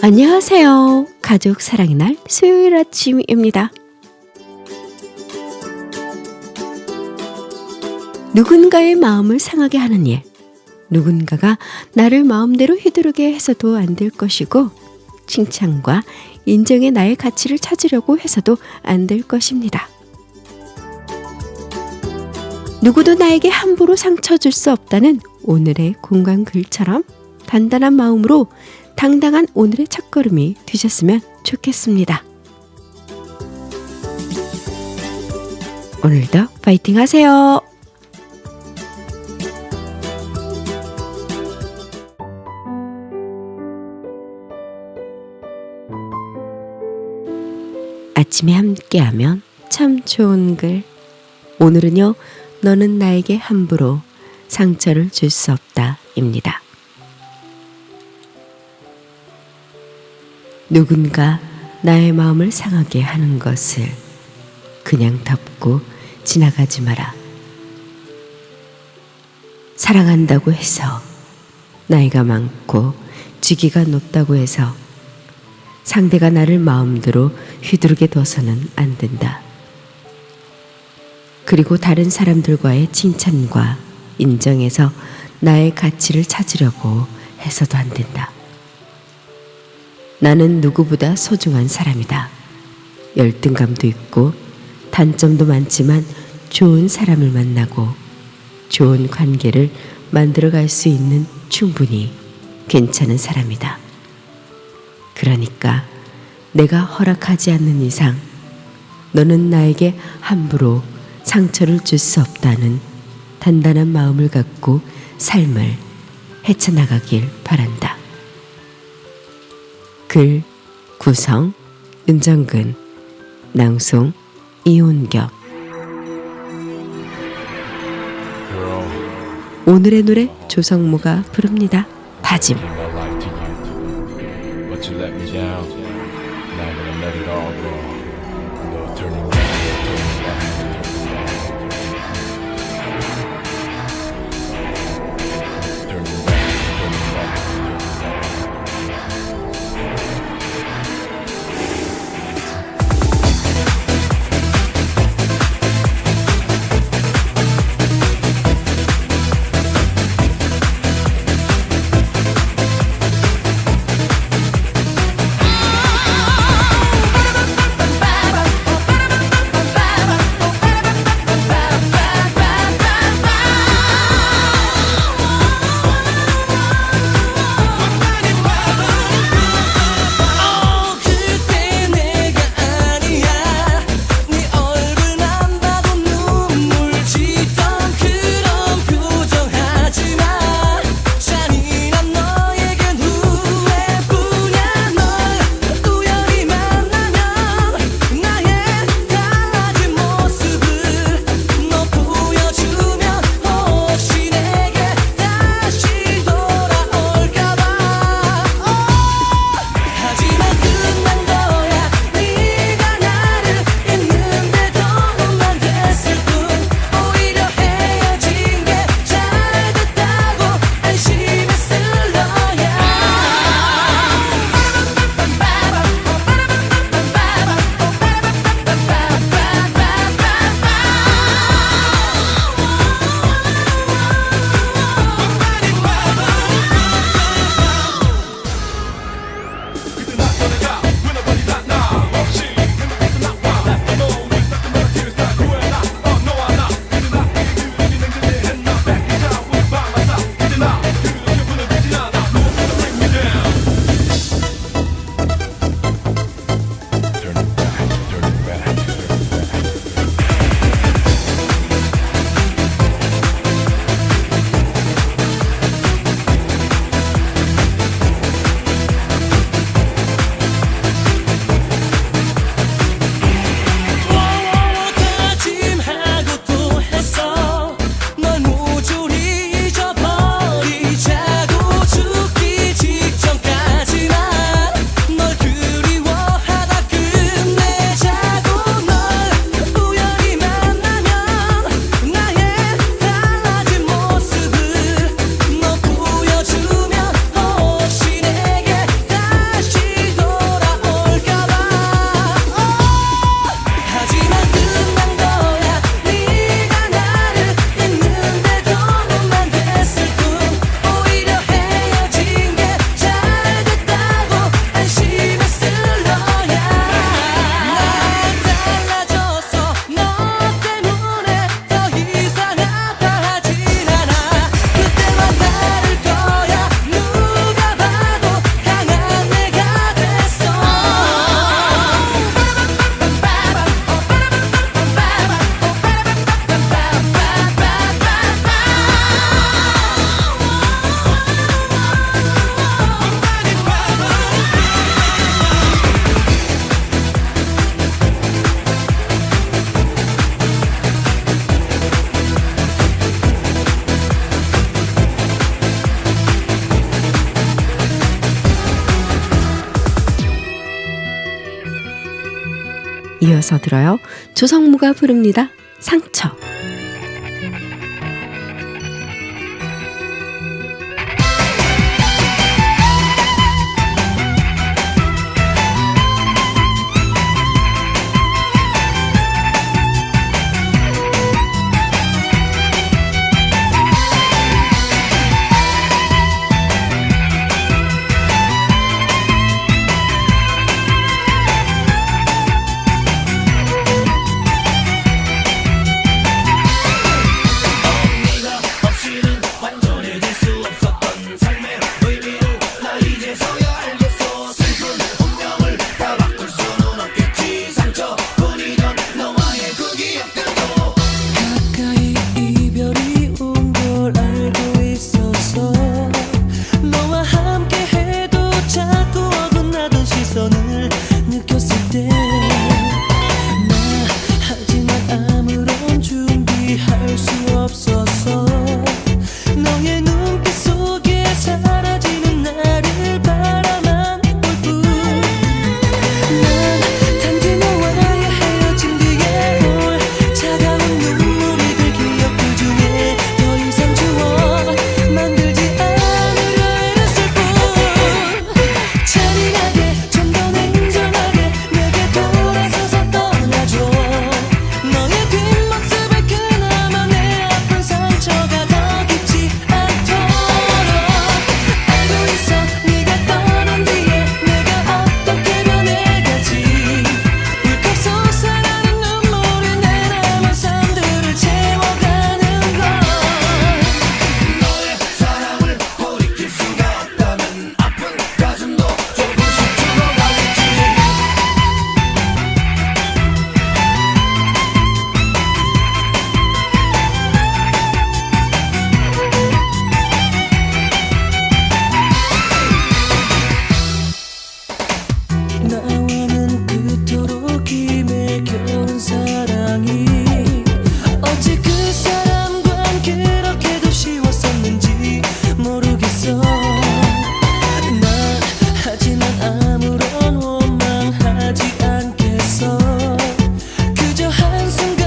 안녕하세요. 가족 사랑의 날 수요일 아침입니다. 누군가의 마음을 상하게 하는 일. 누군가가 나를 마음대로 휘두르게 해서도 안 될 것이고, 칭찬과 인정의 나의 가치를 찾으려고 해서도 안 될 것입니다. 누구도 나에게 함부로 상처 줄 수 없다는 오늘의 공간 글처럼 단단한 마음으로 당당한 오늘의 첫걸음이 되셨으면 좋겠습니다. 오늘도 파이팅 하세요. 아침에 함께하면 참 좋은 글. 오늘은요, 너는 나에게 함부로 상처를 줄 수 없다 입니다. 누군가 나의 마음을 상하게 하는 것을 그냥 덮고 지나가지 마라. 사랑한다고 해서 나이가 많고 직위가 높다고 해서 상대가 나를 마음대로 휘두르게 둬서는 안 된다. 그리고 다른 사람들과의 칭찬과 인정에서 나의 가치를 찾으려고 해서도 안 된다. 나는 누구보다 소중한 사람이다. 열등감도 있고 단점도 많지만 좋은 사람을 만나고 좋은 관계를 만들어 갈 수 있는 충분히 괜찮은 사람이다. 그러니까 내가 허락하지 않는 이상 너는 나에게 함부로 상처를 줄 수 없다는 단단한 마음을 갖고 삶을 헤쳐나가길 바란다. 글 구성 은정근 낭송 이온겹 오늘의 노래 조성모가 부릅니다. 다짐 이어서 들어요. 조성무가 부릅니다. 상처. dancing